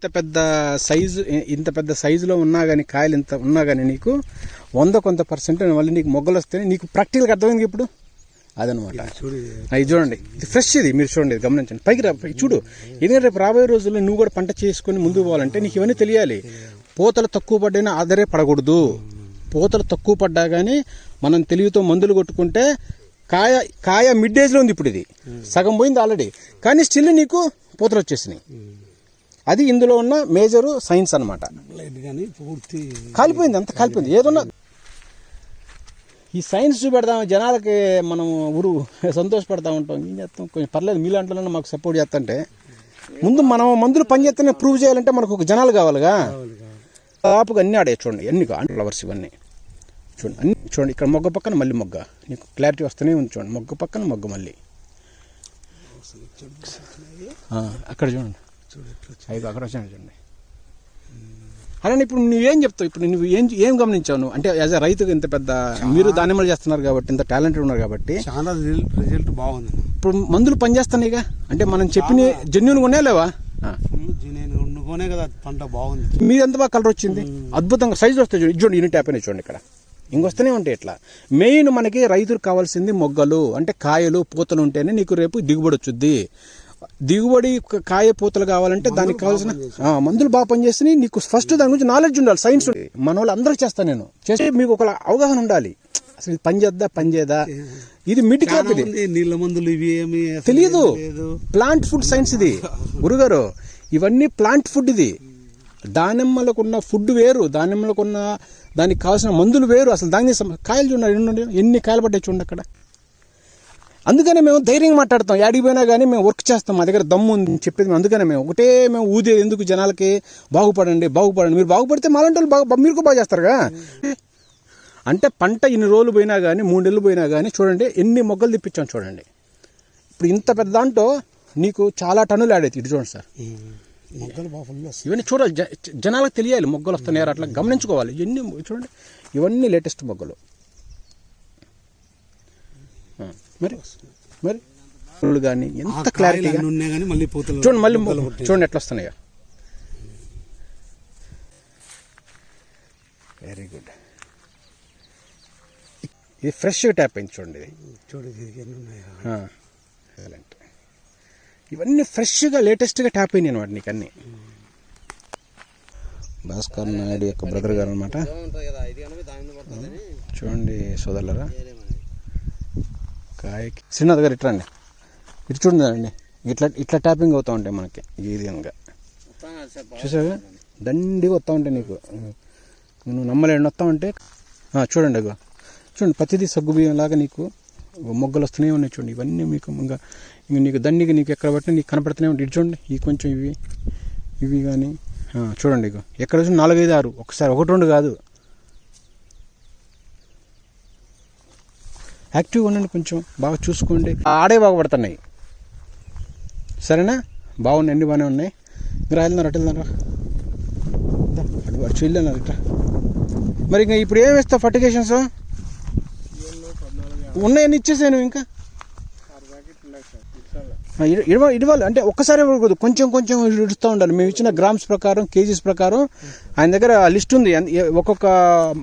ఇంత పెద్ద సైజు ఇంత పెద్ద సైజులో ఉన్నా కానీ కాయలు ఇంత ఉన్నా కానీ నీకు వంద కొంత పర్సెంట్ మళ్ళీ నీకు మొగ్గలు వస్తే నీకు ప్రాక్టికల్గా అర్థమైంది ఇప్పుడు? అదనమాట. ఇది చూడండి. ఇది ఫ్రెష్ ఇది మీరు చూడండి గమనించండి. పైకి రా పైకి చూడు. ఎందుకంటే రేపు రాబోయే రోజుల్లో నువ్వు కూడా పంట చేసుకొని ముందుకు పోవాలంటే నీకు ఇవన్నీ తెలియాలి. పూతలు తక్కువ పడ్డైనా ఆదరే పడకూడదు. పూతలు తక్కువ పడ్డా కానీ మనం తెలివితో మందులు కొట్టుకుంటే కాయ కాయ మిడ్ ఏజ్లో ఉంది ఇప్పుడు ఇది. సగం పోయింది ఆల్రెడీ. కానీ స్టిల్ నీకు పూతలు వచ్చేసినాయి. అది ఇందులో ఉన్న మేజరు సైన్స్ కానీ పూర్తి కాలిపోయింది అంత కాలిపోయింది. ఏదన్నా ఈ సైన్స్ చూపెడదాం జనాలకి మనం ఊరు సంతోషపడతా ఉంటాం. ఏం చేస్తాం? కొంచెం పర్లేదు మీలాంట్లో మాకు సపోర్ట్ చేస్తుంటే. ముందు మనం మందులు పని చేస్తేనే ప్రూవ్ చేయాలంటే మనకు ఒక జనాలు కావాలిగా. కావాలి కావాలి. దాపుగా అన్నీ ఆడే చూడండి అన్ని ఫ్లవర్స్ ఇవన్నీ. చూడండి అన్ని చూడండి ఇక్కడ మొగ్గ పక్కన మళ్ళీ మొగ్గ. నీకు క్లారిటీ వస్తూనే ఉంది చూడండి మొగ్గ పక్కన మొగ్గ మళ్ళీ. అక్కడ చూడండి. అవి అక్కడ వచ్చాను చూడండి. అలానే ఇప్పుడు నువ్వేం చెప్తావు? ఇప్పుడు నువ్వు ఏం ఏం గమనించావు అంటే యాజ్ అ రైతుగా ఇంత పెద్ద మీరు దానిమ్మలు చేస్తున్నారు కాబట్టి ఇంత టాలెంటెడ్ ఉన్నారు కాబట్టి చాలా రిజల్ట్ బాగుంది. ఇప్పుడు మందులు పనిచేస్తున్నాయిగా? అంటే మనం చెప్పిన జెన్యున్గా ఉన్నాయా లేవా? కదా పంట బాగుంది. మీది ఎంత బాగా కలర్ వచ్చింది? అద్భుతంగా సైజు వస్తాయి చూడండి చూడండి యూనిట్ అయిపోయినాయి చూడండి ఇక్కడ. ఇంకొస్తూనే ఉంటాయి ఇట్లా. మెయిన్ మనకి రైతుకు కావాల్సింది మొగ్గలు అంటే కాయలు పూతలు ఉంటేనే నీకు రేపు దిగుబడి వచ్చుద్ది. దిగుబడి కాయ పూతలు కావాలంటే దానికి కావాల్సిన మందులు బాగా పనిచేస్తున్నాయి. నీకు ఫస్ట్ దాని గురించి నాలెడ్జ్ ఉండాలి సైన్స్. మన వాళ్ళు అందరూ చేస్తాను నేను. చేస్తే మీకు ఒక అవగాహన ఉండాలి. అసలు ఇది పని చేద్దా పని చేయదా ఇది మిడ్ ఇది. నీళ్ళ మందులు ఇవి ఏమి తెలియదు ప్లాంట్ ఫుడ్ సైన్స్ ఇది. గురుగారు ఇవన్నీ ప్లాంట్ ఫుడ్ ఇది. దానిమ్మలకు ఉన్న ఫుడ్ వేరు. దానిమ్మలకు ఉన్న దానికి కావాల్సిన మందులు వేరు. అసలు దాని కాయలు చూడండి? ఎన్ని కాయలు పడ్డాయి చూడండి అక్కడ. అందుకనే మేము ధైర్యంగా మాట్లాడతాం. యాడికి పోయినా కానీ మేము వర్క్ చేస్తాం. మా దగ్గర దమ్ము ఉంది చెప్పేది. అందుకనే మేము ఒకటే మేము ఊదేది ఎందుకు జనాలకి బాగుపడండి బాగుపడండి. మీరు బాగుపడితే మాలాంటి వాళ్ళు బాగా మీరు కూడా బాగా చేస్తారుగా? అంటే పంట ఇన్ని రోజులు పోయినా కానీ మూడు నెలలు పోయినా కానీ చూడండి ఎన్ని మొగ్గలు తెప్పించాం చూడండి. ఇప్పుడు ఇంత పెద్ద దాంట్లో నీకు చాలా టన్నులు యాడ్ అవుతాయి. ఇటు చూడండి సార్. ఇవన్నీ చూడాలి. జనాలకు తెలియాలి. మొగ్గలు వస్తున్నాయి అట్లా గమనించుకోవాలి. ఇవన్నీ చూడండి ఇవన్నీ లేటెస్ట్ మొగ్గలు ఆ, మరి? మరి? కానీ ఎంత క్లారిటీగా చూడండి మళ్ళీ. చూడండి ఎట్లా వస్తున్నాయో వెరీ గుడ్ ఇది ఫ్రెష్గా ట్యాప్ అయింది చూడండి ఇది. చూడు ఇది ఎన్ని ఉన్నాయో? ఆ, excellent. ఇవన్నీ ఫ్రెష్గా లేటెస్ట్గా ట్యాప్ అయినాయి అనమాట నీకు అన్నీ. భాస్కర్ నాయుడు యొక్క బ్రదర్ గారు అనమాట చూడండి సోదరులరా. కాయకి. శ్రీనాథ్ గారు ఇట్లా అండి ఇటు చూడండి అండి. ఇట్లా ఇట్లా ట్యాపింగ్ అవుతూ ఉంటాయి మనకి ఈ విధంగా చూసావా దండిగా వస్తూ ఉంటాయి నీకు. నువ్వు నమ్మలేండి వస్తూ ఉంటే చూడండి అగో. చూడండి ప్రతిదీ సగ్గు బియ్యం లాగా నీకు మొగ్గలు వస్తూనే ఉన్నాయి చూడండి. ఇవన్నీ మీకు ఇంకా ఇంకా నీకు దండిగా నీకు ఎక్కడ పట్టినా నీకు కనపడుతూనే ఉంటాయి. ఇటు చూడండి ఈ కొంచెం ఇవి ఇవి కానీ చూడండి ఇగో. ఎక్కడ చూసి నాలుగైదు ఆరు. ఒకసారి ఒకటి రెండు కాదు. యాక్టివ్గా ఉండండి కొంచెం. బాగా చూసుకోండి. ఆడే బాగా పడుతున్నాయి. సరేనా? బాగున్నాయి అన్ని బాగానే ఉన్నాయి. మీరు వెళ్తున్నారు అటు వెళ్తున్నారు అటు అటు ఇట్లా. మరి ఇంకా ఇప్పుడు ఏం వేస్తావు ఫర్టిగేషన్స్ ఉన్నాయని ఇచ్చేసాను ఇంకా? ఆ, ఇడవ- ఇడవాలి అంటే ఒక్కసారి ఇవ్వకూడదు కొంచెం కొంచెం ఇడుస్తూ ఉండాలి. మేము ఇచ్చిన గ్రామ్స్ ప్రకారం కేజీస్ ప్రకారం ఆయన దగ్గర లిస్ట్ ఉంది. ఒక్కొక్క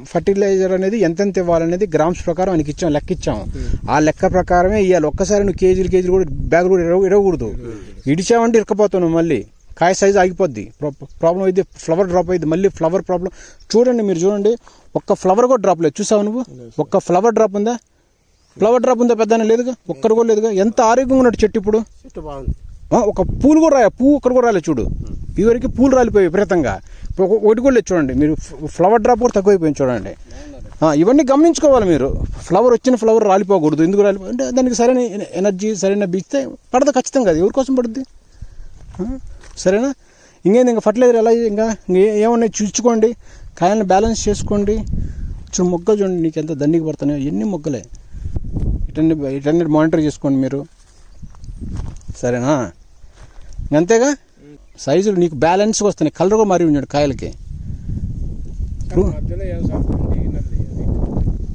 ఫర్టిలైజర్ అనేది ఎంతెంత ఇవ్వాలనేది గ్రామ్స్ ప్రకారం ఆయనకి ఇచ్చాం లెక్క ఇచ్చాము ఆ లెక్క ప్రకారమే ఇవ్వాలి ఒక్కసారి నువ్వు కేజీలు కేజీలు కూడా బ్యాగ్ కూడా ఇరవ ఇరవకూడదు. ఇడిచావంటే ఇరకపోతావు మళ్ళీ. కాయ సైజ్ ఆగిపోద్ది. ప్రాబ్లం అయితే ఫ్లవర్ డ్రాప్ అయింది మళ్ళీ ఫ్లవర్ ప్రాబ్లం. చూడండి మీరు చూడండి. ఒక్క ఫ్లవర్ కూడా డ్రాప్ లేదు. చూసావు నువ్వు? ఒక్క ఫ్లవర్ డ్రాప్ ఉందా? ఫ్లవర్ డ్రాప్ ఉందా పెద్ద లేదుగా? ఒక్కరు కూడా లేదుగా? ఎంత ఆరోగ్యంగా ఉన్నట్టు చెట్టు ఇప్పుడు? చెట్టు బాగుంది. ఒక పూలు కూడా రాయ? పువ్వు ఒక్కరు కూడా రాలేదు చూడు. ఇదివరకు పూలు రాలిపోయాయి విపరీతంగా. ఒకటి కూడా లేదు చూడండి మీరు. ఫ్లవర్ డ్రాప్ కూడా తక్కువైపోయింది చూడండి. ఇవన్నీ గమనించుకోవాలి మీరు. ఫ్లవర్ వచ్చిన ఫ్లవర్ రాలిపోకూడదు. ఎందుకు రాలిపో అంటే దానికి సరైన ఎన- ఎనర్జీ సరైన బీస్తే పడదు ఖచ్చితంగా అది. ఎవరి కోసం పడుద్ది? సరేనా? ఇంకేంది? ఇంకా ఫర్టిలైజర్ ఎలా ఇంకా ఇంకే ఏమన్నా చూసుకోండి. కాయలను బ్యాలెన్స్ చేసుకోండి. చూడు మొగ్గలు చూడండి నీకు ఎంత దండికి పడుతున్నాయో. ఎన్ని మొగ్గలే. ఇటన్ని ఇటన్ని మానిటర్ చేసుకోండి మీరు. సరేనా? అంతేగా సైజులు నీకు బ్యాలెన్స్గా వస్తున్నాయి. కలర్ కూడా మారి ఉన్నాడు కాయలకి.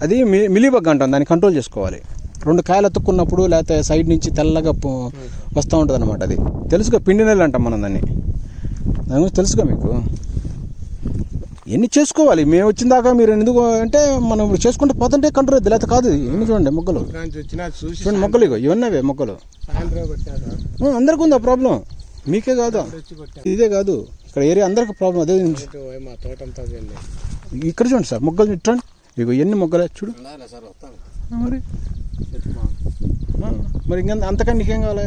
అది మి- మిలీబగ్ అంటాం దాన్ని కంట్రోల్ చేసుకోవాలి. రెండు కాయలు అతుక్కున్నప్పుడు లేకపోతే సైడ్ నుంచి తెల్లగా వస్తూ ఉంటుంది అనమాట అది. తెలుసుగా పిండి నెల్లు అంటాం మనం దాన్ని. దాని గురించి తెలుసుగా మీకు? ఎన్ని చేసుకోవాలి? మేము వచ్చిన దాకా మీరు ఎందుకు అంటే మనం ఇప్పుడు చేసుకుంటే పోతుంటే కంట్రోల్ అవుతుంది లేకపోతే కాదు. ఎన్ని చూడండి మొక్కలు. చూడండి మొక్కలు ఇగో. ఇవన్నీ అవే మొక్కలు అందరికీ ఉంది ఆ ప్రాబ్లం? మీకే కాదు? ఇదే కాదు. ఇక్కడ ఏరియా అందరికి ప్రాబ్లం. అదే ఇక్కడ చూడండి సార్. మొగ్గలు చూడండి. ఇగో ఎన్ని మొగ్గలే చూడు. మరి? మరి ఇంకా అంతకన్నా నీకేం కావాలి?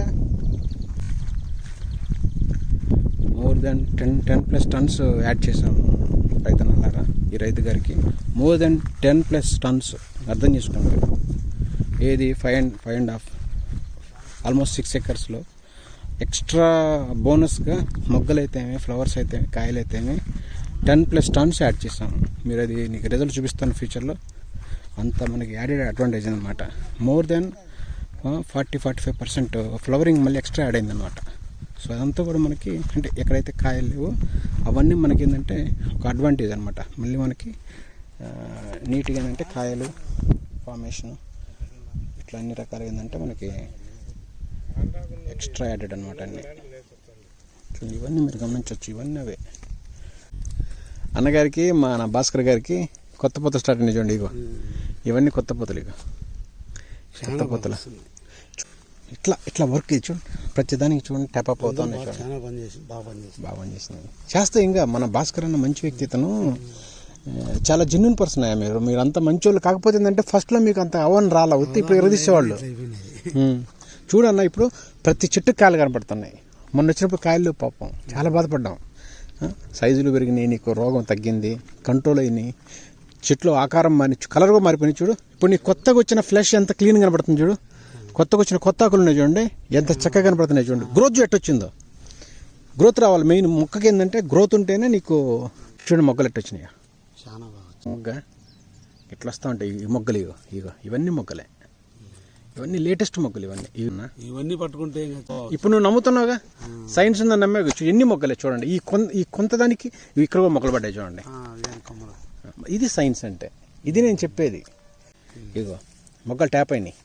More than ten ten plus tons add చేసాము ఈ రైతు గారికి more than ten plus tons అర్థం చేసుకోండి ఏది five and five and half almost six ఎకర్స్లో extra బోనస్గా మొగ్గలు అయితేమి ఫ్లవర్స్ అయితేమి కాయలు అయితేమి టెన్ ప్లస్ టన్స్ యాడ్ చేసాము మీరు అది నీకు రిజల్ట్ చూపిస్తాను ఫ్యూచర్లో. అంత మనకి యాడెడ్ అడ్వాంటేజ్ అనమాట more than forty forty five percent flowering మళ్ళీ ఎక్స్ట్రా యాడ్ అయిందనమాట సో అదంతా కూడా మనకి అంటే ఎక్కడైతే కాయలు లేవో అవన్నీ మనకి ఏంటంటే ఒక అడ్వాంటేజ్ అనమాట మళ్ళీ మనకి నీట్గా ఏంటంటే కాయలు ఫార్మేషన్ ఇట్లా అన్ని రకాలు ఏంటంటే మనకి ఎక్స్ట్రా యాడెడ్ అనమాట అన్నీ. చూడండి ఇవన్నీ మీరు గమనించవచ్చు ఇవన్నీ అవే. అన్నగారికి మా నా భాస్కర్ గారికి కొత్త పొత్త స్టార్ట్ అయినాయి చూడండి ఇగో. ఇవన్నీ కొత్త పొత్తులు ఇగో. కొత్త పొత్తులు ఇట్లా ఇట్లా వర్క్ చూడండి ప్రతి దానికి చూడండి ట్యాప్ అప్ అవుతున్నాయి చూడండి. చాలా పని చేసి బాగా పని చేసి. బాగా పనిచేసింది చేస్తే ఇంకా మన భాస్కర్ అన్న మంచి వ్యక్తి ఇతను. ఆ, చాలా జెన్యున్ పర్సన్ అయ్యా మీరు. మీరు అంత మంచి వాళ్ళు కాకపోతే ఏంటంటే ఫస్ట్లో మీకు అంత అవన్ రాలా. వస్తే ఇప్పుడు ఎరదీసేవాళ్ళు. చూడన్న ఇప్పుడు ప్రతి చెట్టు కాయలు కనపడుతున్నాయి. మొన్న వచ్చినప్పుడు కాయలు పాపం. చాలా బాధపడ్డాం. సైజులు పెరిగినాయి నీకు రోగం తగ్గింది కంట్రోల్ అయినాయి. చెట్లు ఆకారం మారి కలర్ కూడా మారిపోయినాయి చూడు. ఇప్పుడు నీకు కొత్తగా వచ్చిన ఫ్లెష్ ఎంత క్లీన్ కనపడుతుంది చూడు. కొత్తగా వచ్చిన కొత్త ఆకులు ఉన్నాయి చూడండి. ఎంత చక్కగా కనపడుతున్నాయి చూడండి. గ్రోత్ ఎట్టు వచ్చిందో గ్రోత్ రావాలి మెయిన్ మొక్కకి ఏంటంటే గ్రోత్ ఉంటేనే నీకు చూడండి మొక్కలు ఎట్టు వచ్చినాయి చాలా బాగా మొగ్గ ఇట్లా వస్తూ ఉంటాయి? ఈ మొగ్గలు ఇగో ఇగో ఇవన్నీ మొగ్గలే. ఇవన్నీ లేటెస్ట్ మొగ్గలు ఇవన్నీ. ఇవన్నా ఇవన్నీ పట్టుకుంటే ఇప్పుడు నువ్వు నమ్ముతున్నావుగా? సైన్స్ ఉందని నమ్మే? ఎన్ని మొక్కలే చూడండి. ఈ కొంత ఈ కొంత దానికి ఇవి ఇక్కడ కూడా మొక్కలు పడ్డాయి చూడండి. ఇది సైన్స్ అంటే. ఇది నేను చెప్పేది. ఇగో మొగ్గలు ట్యాప్ అయినాయి.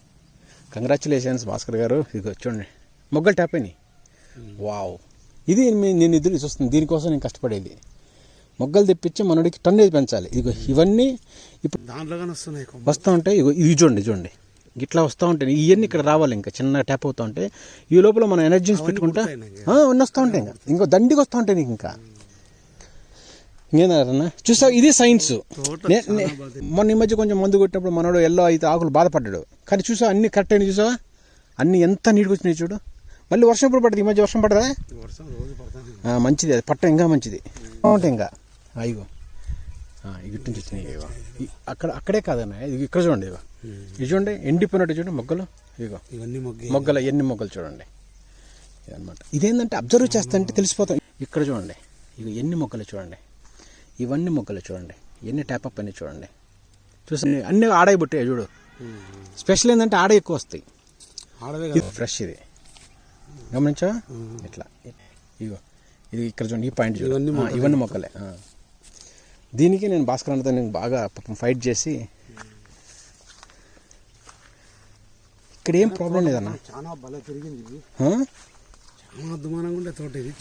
కంగ్రాచులేషన్స్ భాస్కర్ గారు. ఇగో చూడండి. మొగ్గలు ట్యాప్ అయినాయి. వావ్ ఇది నేను ఎదురు చూస్తుంది దీనికోసం నేను కష్టపడేది. మొగ్గలు తెప్పించి మనడికి టన్నేజ్ పెంచాలి. ఇగో ఇవన్నీ ఇప్పుడు దాంట్లో కానీ వస్తున్నాయి వస్తూ ఉంటాయి ఇగో ఇవి చూడండి చూడండి. ఇట్లా వస్తూ ఉంటాయి ఇవన్నీ ఇక్కడ రావాలి ఇంకా. చిన్న ట్యాప్ అవుతూ ఉంటాయి ఈ లోపల మనం ఎనర్జీస్ పెట్టుకుంటా అవన్నీ వస్తూ ఉంటాయి ఇంకా. ఇంకో దండిగా వస్తూ ఉంటాయి నీకు ఇంకా. ఇంకేందన్నా చూసావు ఇది సైన్స్ మొన్న ఈ మధ్య కొంచెం మందు కొట్టినప్పుడు మనోడు ఎల్లో అయితే ఆకులు బాధపడ్డాడు. కానీ చూసావు అన్ని కరెక్ట్ అయినాయి చూసావా అన్ని ఎంత నీట్గా వచ్చినాయి చూడు. మళ్ళీ వర్షం ఎప్పుడు పడుతుంది? ఈ మధ్య వర్షం పడదా? మంచిది అది. పట్ట ఇంకా మంచిది. బాగుంటాయి ఇంకా. ఆ, ఇటు నుంచి వచ్చినాయి అక్కడ అక్కడే కాదన్న. ఇది ఇక్కడ చూడండి ఇగో. ఇది చూడండి ఎండిపోయినట్టు చూడండి మొగ్గలు. ఇగో. ఇవన్నీ మొగ్గి మొగ్గల ఎన్ని మొగ్గలు చూడండి. ఇదన్నమాట. ఇదేంటంటే అబ్జర్వ్ చేస్తుంటే తెలిసిపోతాం. ఇక్కడ చూడండి. ఇక ఎన్ని మొగ్గలు చూడండి. ఇవన్నీ మొగ్గలు చూడండి. ఎన్ని ట్యాప్ అప్ అన్ని చూడండి. చూసి అన్ని ఆడాయి పుట్టాయి చూడు. స్పెషల్ ఏంటంటే ఆడ ఎక్కువ వస్తాయి. ఆడవే ఫ్రెష్ ఇది. గమనించా? ఇట్లా. ఇగో ఇది ఇక్కడ చూడండి ఈ పాయింట్ చూడు. ఇవన్నీ మొక్కలే. దీనికి నేను భాస్కర్ అన్నతో నేను బాగా పాపం ఫైట్ చేసి ఇక్కడ ఏం ప్రాబ్లం లేదన్న? చాలా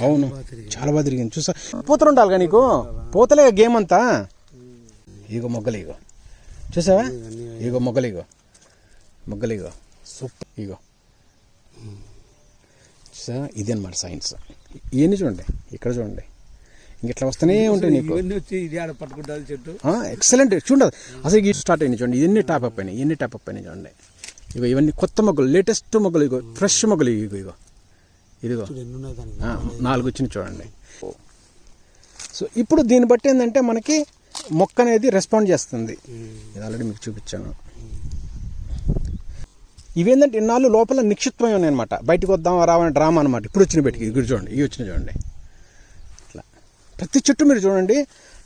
అవును. చాలా బాగా తిరిగింది. చూసా. పూతలు ఉండాలిగా నీకు? పూతలే గేమ్ అంతా? ఇగో మొగ్గలు ఇగో చూసావా? ఇగో మొగ్గలు ఇగో మొగ్గలు ఇగో సూపర్. ఇగో. చూసా? ఇది అనమాట సైన్స్. ఇవన్నీ చూడండి. ఇక్కడ చూడండి. ఇట్లా వస్తూనే ఉంటాయి నీకు. చెట్టు. ఎక్సలెంట్ చూడదు అసలు ఇది స్టార్ట్ అయినాయి చూడండి. ఇవన్నీ టాప్ అప్ అయినాయి. ఇవన్నీ టాప్ అప్ అయినాయి చూడండి. ఇగో ఇవన్నీ కొత్త మొగ్గలు. లేటెస్ట్ మొగ్గలు ఇగో. ఫ్రెష్ మొగ్గలు ఇగో ఇగో. ఇదిగో. నాలుగు వచ్చినాయి చూడండి. సో ఇప్పుడు దీన్ని బట్టి ఏంటంటే మనకి మొక్క అనేది రెస్పాండ్ చేస్తుంది. ఇది ఆల్రెడీ మీకు చూపించాను. ఇవేంటంటే ఇన్నాళ్ళు లోపల నిక్షిప్తమై ఉన్నాయి అనమాట బయటకు వద్దాం రావని డ్రామా అనమాట ఇప్పుడు వచ్చిన బయటికి ఇక్కడ చూడండి ఇవి వచ్చిన చూడండి. ఇట్లా. ప్రతి చెట్టు మీరు చూడండి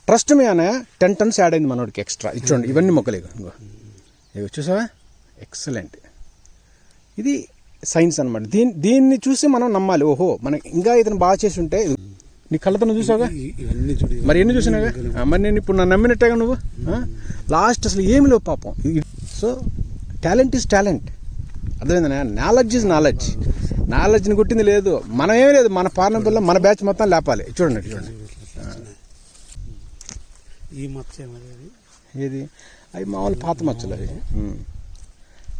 ట్రస్ట్ మీ అనే టెన్ టన్స్ యాడ్ అయింది మనోడికి ఎక్స్ట్రా ఇది చూడండి ఇవన్నీ మొక్కలు ఇగో ఇగో ఇగో చూసావా? ఎక్సలెంట్ ఇది సైన్స్ అనమాట దీన్ని దీన్ని చూసి మనం నమ్మాలి. ఓహో మనం ఇంకా ఇతను బాగా చేసి ఉంటే నీ కళ్ళతో చూసావుగా? మరి ఎన్ని చూసినాగా మరి నేను ఇప్పుడు నన్ను నమ్మినట్టేగా నువ్వు? లాస్ట్ అసలు ఏమి లేవు పాపం. So talent is talent. అర్థమైందా? Knowledge is knowledge. నాలెడ్జ్ని కొట్టింది లేదు. మనం ఏమీ లేదు. మన పార్లమెంట్లో మన బ్యాచ్ మొత్తం లేపాలి. చూడండి చూడండి. ఈ మచ్చ ఏది? అవి మామూలు పాత మచ్చలు అవి.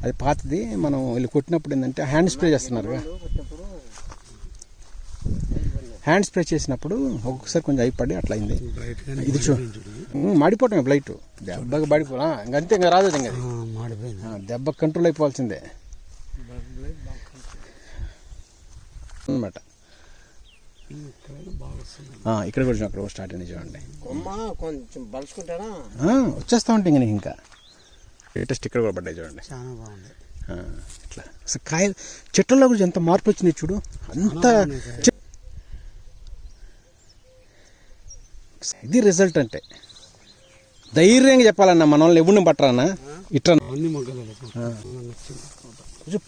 అది పాతది. మనం వీళ్ళు కొట్టినప్పుడు ఏంటంటే హ్యాండ్ స్ప్రే చేస్తున్నారుగా. హ్యాండ్ స్ప్రే చేసినప్పుడు ఒక్కొక్కసారి కొంచెం అయిపడి అట్లా అయింది. ఇది చూ ఉమ్, మాడిపోవటమే బ్లైట్ దెబ్బకి పడిపో ఇంకంతే ఇంకా రాదు ఇంకా దెబ్బ కంట్రోల్ అయిపోవాల్సిందే. అనమాట ఇక్కడ కూడా అక్కడ స్టార్ట్ అయింది చూడండి. కొంచెం వచ్చేస్తా ఉంటాయి ఇంకా. లేటెస్ట్ ఇక్కడ కూడా పడ్డాయి చూడండి. చాలా బాగుంది. ఇట్లా. అసలు కాయలు చెట్లలో కూడా ఎంత మార్పు వచ్చింది చూడు. అంత ఇది రిజల్ట్ అంటే. ధైర్యంగా చెప్పాలన్నా మన వాళ్ళని ఎవరిని పట్టరానా? ఇట్లా అన్ని మొగ్గలు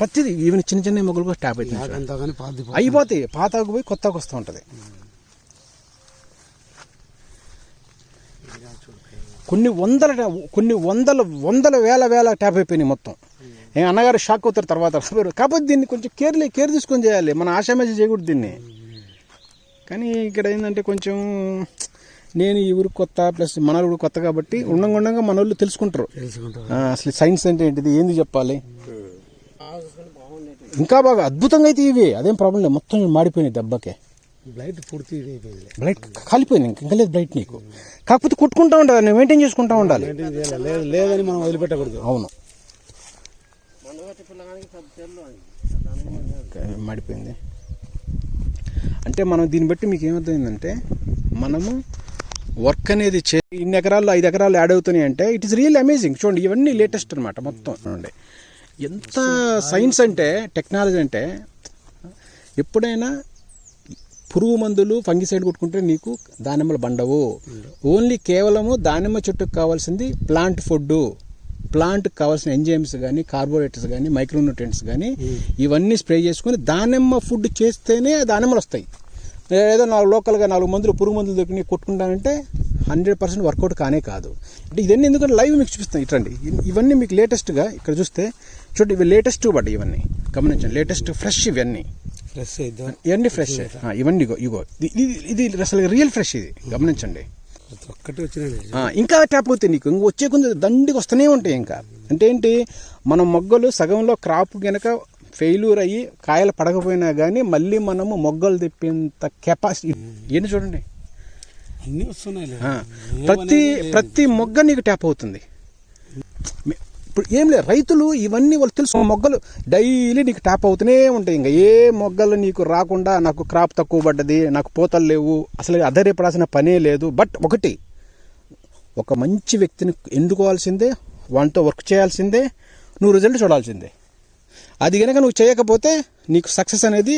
పచ్చిది ఈవెన్ చిన్న చిన్న మొగ్గులు కూడా ట్యాప్ అవుతుంది అయిపోతాయి పాతకు పోయి కొత్తకు వస్తూ ఉంటుంది. కొన్ని వందల కొన్ని వందల వందల వేల వేల ట్యాప్ అయిపోయినాయి మొత్తం. అన్నగారు షాక్ అవుతారు తర్వాత. కాకపోతే దీన్ని కొంచెం కేర్ కేర్ తీసుకొని చేయాలి. మన ఆశామేజ చేయకూడదు దీన్ని. కానీ ఇక్కడ ఏంటంటే కొంచెం నేను ఈ ఊరికి కొత్త ప్లస్ మన ఊరు కొత్త కాబట్టి ఉండంగా ఉండంగా మన వాళ్ళు తెలుసుకుంటారు. అసలు సైన్స్ అంటే ఏంటిది ఏంది చెప్పాలి? ఇంకా బాగా అద్భుతంగా అయితే ఇవి. అదేం ప్రాబ్లం లేదు. మొత్తం మాడిపోయినాయి దెబ్బకే. బ్లైట్ పూర్తి బ్లైట్ కాలిపోయింది ఇంక- ఇంకా లేదు బ్లైట్ నీకు. కాకపోతే కుట్టుకుంటా ఉండాలి నువ్వు మెయింటైన్ చేసుకుంటా ఉండాలి. లేదని మనం వదిలిపెట్టకూడదు. అవును. మాడిపోయింది. అంటే మనం దీన్ని బట్టి మీకు ఏమర్థమైందంటే మనము వర్క్ అనేది చే ఇన్ని ఎకరాలు ఐదు ఎకరాలు యాడ్ అవుతున్నాయి అంటే ఇట్ ఇస్ రియల్ అమేజింగ్ చూడండి ఇవన్నీ లేటెస్ట్ అనమాట మొత్తం. చూడండి. ఎంత సైన్స్ అంటే టెక్నాలజీ అంటే ఎప్పుడైనా పురుగు మందులు ఫంగిసైడ్ కొట్టుకుంటే నీకు దానిమ్మలు బండవు. ఓన్లీ కేవలము దానిమ్మ చెట్టుకు కావాల్సింది ప్లాంట్ ఫుడ్. ప్లాంట్ కావాల్సిన ఎంజైమ్స్ కానీ కార్బోహైడ్రేట్స్ కానీ మైక్రోన్యూట్రియంట్స్ కానీ ఇవన్నీ స్ప్రే చేసుకుని దానిమ్మ ఫుడ్ చేస్తేనే దానిమ్మలు వస్తాయి. ఏదో నాలుగు లోకల్గా నాలుగు మందులు పురుగు మందులు దొరికి కొట్టుకుంటానంటే హండ్రెడ్ పర్సెంట్ వర్కౌట్ కానే కాదు. అంటే ఇవన్నీ ఎందుకంటే లైవ్ మీకు చూపిస్తాను ఇట్రండి. ఇ- ఇవన్నీ మీకు లేటెస్ట్గా ఇక్కడ చూస్తే చూడండి ఇవి లేటెస్ట్ పడ్డాయి ఇవన్నీ. గమనించండి లేటెస్ట్ ఫ్రెష్ ఇవన్నీ. ఫ్రెష్ ఇవన్నీ ఫ్రెష్ ఇవన్నీ ఇగో ఇగో. ఇది ఇది అసలు రియల్ ఫ్రెష్ ఇది. గమనించండి. ఇంకా ట్యాప్ అవుతాయి నీకు ఇంక వచ్చే కొంచెం దండికి వస్తూనే ఉంటాయి ఇంకా. అంటే ఏంటి? మన మొగ్గలు సగంలో క్రాప్ గనక ఫెయిల్యూర్ అయ్యి కాయలు పడకపోయినా కానీ మళ్ళీ మనము మొగ్గలు తెప్పేంత కెపాసిటీ ఏంటి చూడండి. ప్రతి ప్రతి మొగ్గ నీకు ట్యాప్ అవుతుంది. ఇప్పుడు ఏం లేదు. రైతులు ఇవన్నీ వాళ్ళు తెలుసు. మొగ్గలు డైలీ నీకు ట్యాప్ అవుతూనే ఉంటాయి. ఇంకా ఏ మొగ్గలు నీకు రాకుండా నాకు క్రాప్ తక్కువ పడ్డది నాకు పూతలు లేవు అసలు అధైర్యపడాల్సిన పనే లేదు. బట్ ఒకటి ఒక మంచి వ్యక్తిని ఎన్నుకోవాల్సిందే వానితో వర్క్ చేయాల్సిందే నువ్వు రిజల్ట్ చూడాల్సిందే. అది కనుక నువ్వు చేయకపోతే నీకు సక్సెస్ అనేది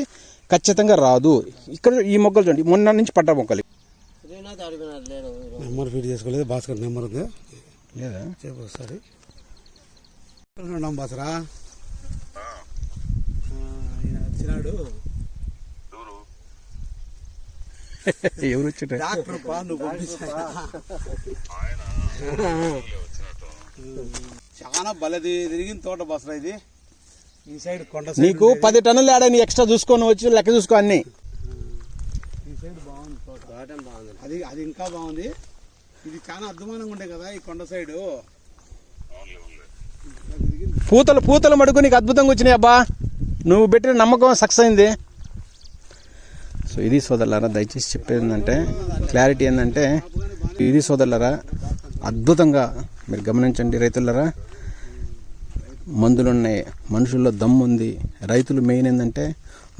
ఖచ్చితంగా రాదు. ఇక్కడ ఈ మొగ్గలు చూడండి. మొన్న నుంచి పడ్డ మొక్కలు నెంబర్ ఫీడ్ చేసుకోలేదు. భాస్కర్ నెంబర్ ఉంది? లేదా? చెప్పు ఉన్నాం బాసరా. వచ్చినాడు. ఎవరు? డాక్టర్. చాలా బలది తిరిగిన తోట బసరా ఇది. ఈ సైడ్ కొండ సైడ్ నీకు పది టన్నులు ఆడని ఎక్స్ట్రా చూసుకొని వచ్చి లెక్క చూసుకో అన్ని. ఈ సైడ్ బాగుంది తోట. అది అది ఇంకా బాగుంది. ఇది చాలా అద్భుతంగా ఉండే కదా ఈ కొండ సైడ్. పూతలు పూతలు మడుకు నీకు అద్భుతంగా వచ్చినాయి అబ్బా. నువ్వు పెట్టిన నమ్మకం సక్సెస్ అయింది. సో ఇది సోదరులారా దయచేసి చెప్పేది ఏంటంటే క్లారిటీ ఏంటంటే ఇది సోదరులారా అద్భుతంగా మీరు గమనించండి రైతులరా. మందులు ఉన్నాయి మనుషుల్లో దమ్ము ఉంది. రైతులు మెయిన్ ఏంటంటే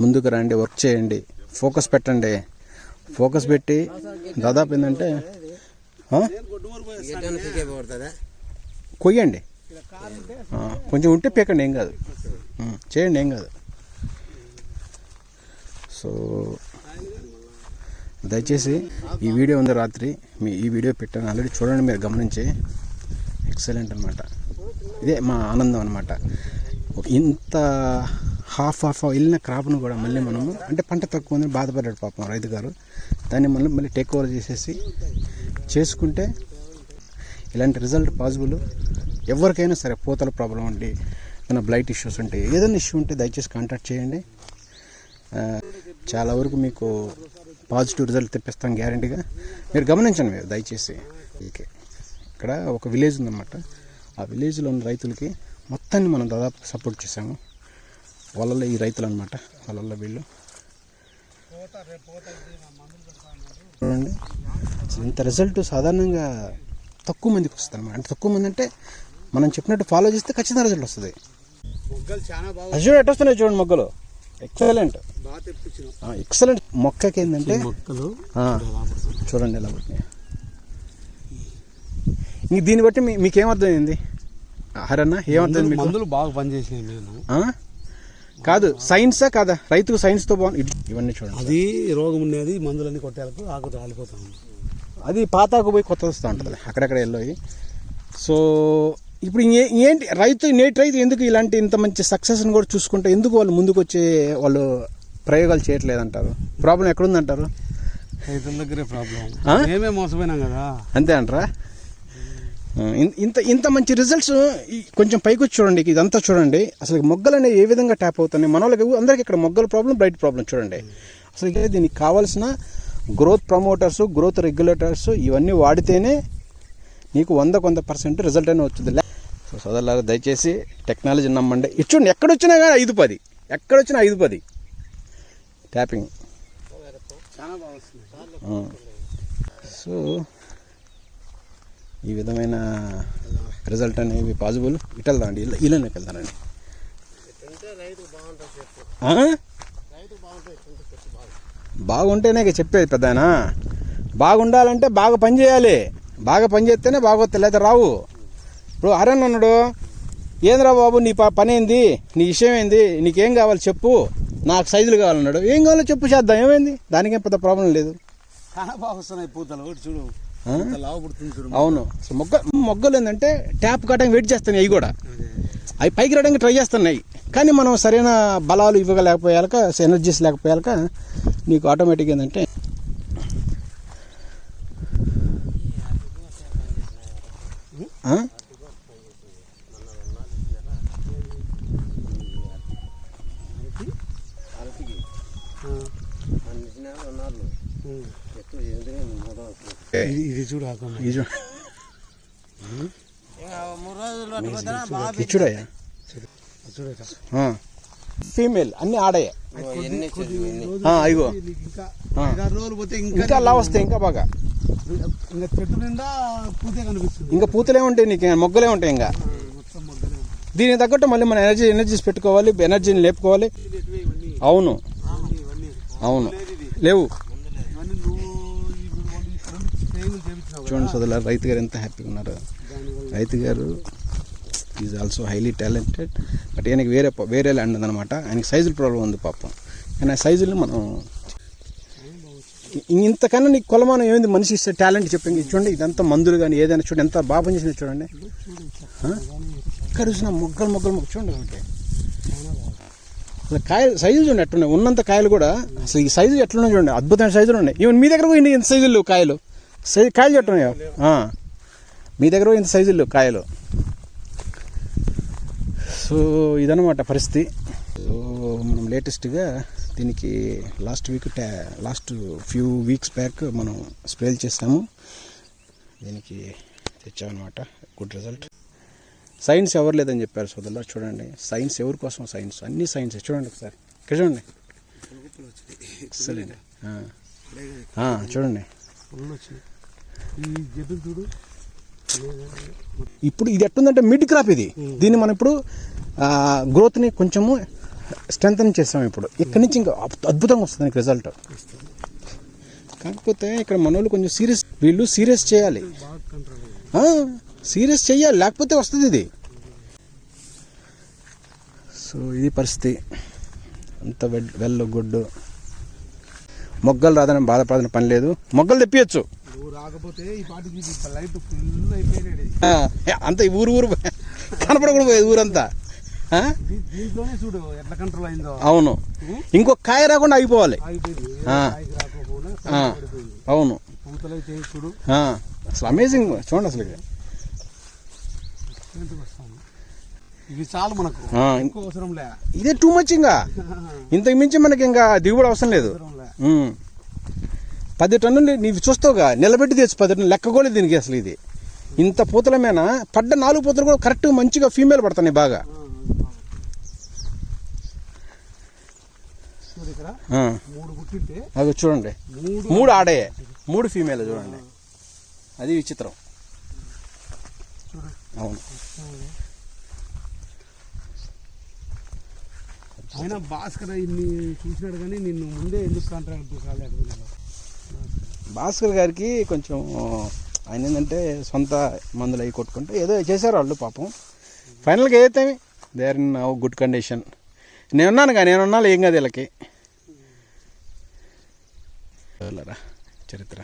ముందుకు రండి వర్క్ చేయండి ఫోకస్ పెట్టండి. ఫోకస్ పెట్టి దాదాపు ఏంటంటే కొయ్యండి. కొంచెం ఉంటే పీకండి ఏం కాదు. చేయండి ఏం కాదు. సో దయచేసి ఈ వీడియో ఉంది రాత్రి మీ ఈ వీడియో పెట్టాను ఆల్రెడీ. చూడండి మీరు గమనించి ఎక్సలెంట్ అనమాట ఇదే మా ఆనందం అనమాట ఇంత హాఫ్ హాఫ్ వెళ్ళిన క్రాప్ను కూడా మళ్ళీ మనము అంటే పంట తక్కువ ఉందని బాధపడ్డాడు పాపం రైతు గారు. దాన్ని మళ్ళీ మళ్ళీ టేక్ ఓవర్ చేసేసి చేసుకుంటే ఇలాంటి రిజల్ట్ పాసిబుల్ ఎవరికైనా సరే పూతల ప్రాబ్లం ఉండి ఏదైనా బ్లైట్ ఇష్యూస్ ఉంటే ఏదైనా ఇష్యూ ఉంటే దయచేసి కాంటాక్ట్ చేయండి. చాలా వరకు మీకు పాజిటివ్ రిజల్ట్ తెప్పిస్తాం గ్యారంటీగా మీరు గమనించండి మీరు దయచేసి. ఓకే. ఇక్కడ ఒక విలేజ్ ఉందన్నమాట. ఆ విలేజ్లో ఉన్న రైతులకి మొత్తాన్ని మనం దాదాపు సపోర్ట్ చేసాము వాళ్ళల్లో ఈ రైతులు అనమాట వాళ్ళల్లో వీళ్ళు. చూడండి. అసలు ఇంత రిజల్ట్ సాధారణంగా తక్కువ మందికి వస్తుంది అనమాట అంటే తక్కువ మంది అంటే మనం చెప్పినట్టు ఫాలో చేస్తే ఖచ్చితంగా రిజల్ట్ వస్తుంది. చూడండి ఎట్ట వస్తున్నాయి చూడండి మొగ్గలు. ఎక్సలెంట్ ఎక్సలెంట్ మొక్కకి ఏంటంటే మొక్కలు ఆ, చూడండి ఎలా పుట్టినాయి ఇంక దీన్ని బట్టి మీ మీకేమర్థమైంది? హరన్న ఏమర్థమైంది మీకు? మందులు బాగా పనిచేసినాయి నేను ఆ? కాదు సైన్సా కాదా? రైతుకు సైన్స్తో బాగుంది. ఇవన్నీ చూడండి. అది రోగం ఉండేది మందులన్నీ కొట్టేలకు ఆకు రాలిపోతా. ఉంది అది పాతాకు పోయి కొత్త వస్తూ ఉంటుంది. అక్కడక్కడ వెళ్ళి సో ఇప్పుడు ఏంటి రైతు నేటి రైతు ఎందుకు ఇలాంటి ఇంత మంచి సక్సెస్ని కూడా చూసుకుంటే ఎందుకు వాళ్ళు ముందుకు వచ్చి వాళ్ళు ప్రయోగాలు చేయట్లేదు అంటారు ప్రాబ్లం ఎక్కడుందంటారు? రైతుల దగ్గరే ప్రాబ్లం? మేమే మోసపోయినాం కదా. అంతే అంటారా? ఇంత ఇంత మంచి రిజల్ట్స్ కొంచెం పైకి వచ్చి చూడండి ఇదంతా చూడండి. అసలు మొగ్గలు అనేవి ఏ విధంగా ట్యాప్ అవుతున్నాయి? మన వాళ్ళకి అందరికీ ఇక్కడ మొగ్గల ప్రాబ్లం బ్రైట్ ప్రాబ్లం చూడండి. అసలు దీనికి కావాల్సిన గ్రోత్ ప్రమోటర్స్ గ్రోత్ రెగ్యులేటర్స్ ఇవన్నీ వాడితేనే నీకు వంద కొంత పర్సెంట్ రిజల్ట్ అనేది వచ్చింది సో సోదరులారా దయచేసి టెక్నాలజీ నమ్మండి. ఇచ్చుండి ఎక్కడ ఎక్కడొచ్చినా కానీ ఐదు పది. ఎక్కడొచ్చినా ఐదు పది. ట్యాపింగ్ సో ఈ విధమైన రిజల్ట్ అనేవి పాజిబుల్ ఇటు వెళ్దామండి ఇలా ఇలానే వెళ్తానండి. బాగుంటేనే చెప్పేది పెద్దనా బాగుండాలంటే బాగా పని చేయాలి. బాగా పని చేస్తేనే బాగోతుంది లేదా రావు. ఇప్పుడు హరణ్ అన్నాడు ఏంద్రా బాబు నీ ప- పని ఏంది నీ విషయం ఏంది నీకేం కావాలి చెప్పు. నాకు సైజులు కావాలన్నాడు. ఏం కావాలో చెప్పు చేద్దాం. ఏమైంది? దానికేం పెద్ద ప్రాబ్లం లేదు. పూతలు చూడు. అవును. మొగ్గ మొగ్గలు ఏంటంటే ట్యాప్ కట్టడానికి వెయిట్ చేస్తున్నాయి అవి కూడా. అవి పైకి రావడానికి ట్రై చేస్తున్నాయి. కానీ మనం సరైన బలాలు ఇవ్వలేకపోయాక ఎనర్జీస్ లేకపోయాక నీకు ఆటోమేటిక్ ఏంటంటే ఆ? అరటికి ఆ. మన ఇచ్చిన ఉన్నారు ఉం. ఎక్కువ ఎందుకంటే మూడు రోజులు ఇది ఇది చూడు ఇది చూ- ఇంకా మూడు రోజులు పట్టుకుంటారా బాగా ఇది చూడయ్యా ఫీమేల్ అన్ని ఆడయ్యే ఇంకా పోతే ఇంకా ఇంకా అలా వస్తాయి ఇంకా బాగా. ఇంకా చెట్టు నిండా పూతే కనిపిస్తుంది. ఇంకా పూతలే ఉంటాయి నీకు మొగ్గలే ఉంటాయి ఇంకా. మొత్తం మొగ్గలే. దీనికి తగ్గట్టు మళ్ళీ మన ఎనర్జీ ఎనర్జీస్ పెట్టుకోవాలి ఎనర్జీని లేపుకోవాలి. అవును. అవును. లేవు. చూడండి సోదరులారా రైతు గారు ఎంత హ్యాపీగా ఉన్నారు. రైతు గారు is also highly talented but ఆయనకి వేరే వేరే ల్యాండ్ ఉందన్నమాట. ఆయనకి సైజుల ప్రాబ్లం ఉంది పాపం. కానీ ఆ సైజుల్ని మనం ఇంతకన్నా నీకు కొలమానం ఏమైంది? మనిషి ఇస్తే టాలెంట్ చెప్పింది చూడండి ఇదంతా మందులు కానీ ఏదైనా చూడండి. ఎంత బాగా పనిచేసింది చూడండి. ఇక్కడ చూసిన మొగ్గలు మొగ్గలు మొగ్గ చూడండి ఒకటి. అసలు కాయలు సైజులు చూడండి ఎట్లున్నాయి. ఉన్నంత కాయలు కూడా అసలు ఈ సైజు ఎట్లున్నాయి చూడండి. అద్భుతమైన సైజులు ఉన్నాయి. ఈవెన్ మీ దగ్గర కూడా ఇంత సైజులు లేవు కాయలు. సైజు కాయలు చెట్టున్నాయో మీ దగ్గర కూడా ఇంత సైజులు లేవు కాయలు. సో ఇదనమాట పరిస్థితి. సో మనం లేటెస్ట్గా దీనికి లాస్ట్ వీక్ ట్యా లాస్ట్ ఫ్యూ వీక్స్ బ్యాక్ మనం స్ప్రేలు చేసాము దీనికి తెచ్చామన్నమాట. గుడ్ రిజల్ట్ సైన్స్ ఎవరు లేదని చెప్పారు సోదరులు చూడండి. సైన్స్ ఎవరి కోసం సైన్స్ అన్ని సైన్స్ చూడండి ఒకసారి. ఇక్కడ చూడండి. ఎక్సలెంట్ చూడండి. ఇప్పుడు ఇది ఎట్టుందంటే మిడ్ క్రాప్ ఇది. దీన్ని మనం ఇప్పుడు గ్రోత్ని కొంచెము స్ట్రెంగ్ చేస్తాం ఇప్పుడు. ఇక్కడి నుంచి ఇంకా అద్భుతంగా వస్తుంది రిజల్ట్ కాకపోతే ఇక్కడ మనోళ్ళు కొంచెం సీరియస్ వీళ్ళు సీరియస్ చేయాలి. సీరియస్ చేయాలి లేకపోతే వస్తుంది ఇది. సో ఇది పరిస్థితి. అంత వెల్ వెల్ గుడ్ మొగ్గలు రాదని బాధపడదని పని లేదు. మొగ్గలు తెప్పియచ్చు. అంత ఈ ఊరు ఊరు కనపడకూడదు ఊరంతా. చూడు ఎట్లా కంట్రోల్ అయిందో. అవును. ఇంకొక కాయ రాకుండా అయిపోవాలి అవును. చూడు అసలు అమేజింగ్ చూడండి అసలు ఇది. ఎంతకు వస్తాను ఇవి చాలు మనకు. ఆ, ఎక్కువ అవసరం లే. ఇదే టూ మచ్ ఇంకా. ఇంతకు మించి మనకి ఇంకా దిగుబడి అవసరం లేదు. పది టన్నులు నీవు చూస్తావుగా? నిలబెట్టి తెచ్చు పది టన్నులు. లెక్క కూడా దీనికి అసలు ఇది. ఇంత పూతల మీద పడ్డ నాలుగు పూతలు కూడా కరెక్ట్ మంచిగా ఫీమేల్ పడుతున్నాయి బాగా. అది చూడండి. మూడు ఆడే మూడు ఫీమేల్ చూడండి. అది విచిత్రం. అవును. ఆయన భాస్కర్ ఇన్ని చూసినాడు కానీ నిన్ను ముందే ఎందుకు కాంట్రాక్ట్ కాలేకపోయినా భాస్కర్ గారికి కొంచెం ఆయన ఏంటంటే సొంత మందులు అవి కొట్టుకుంటే ఏదో చేశారు వాళ్ళు పాపం. ఫైనల్గా ఏదైతే they are in good condition నేనున్నానుగా నేనున్నా ఏం కాదు వీళ్ళకి. చరిత్ర.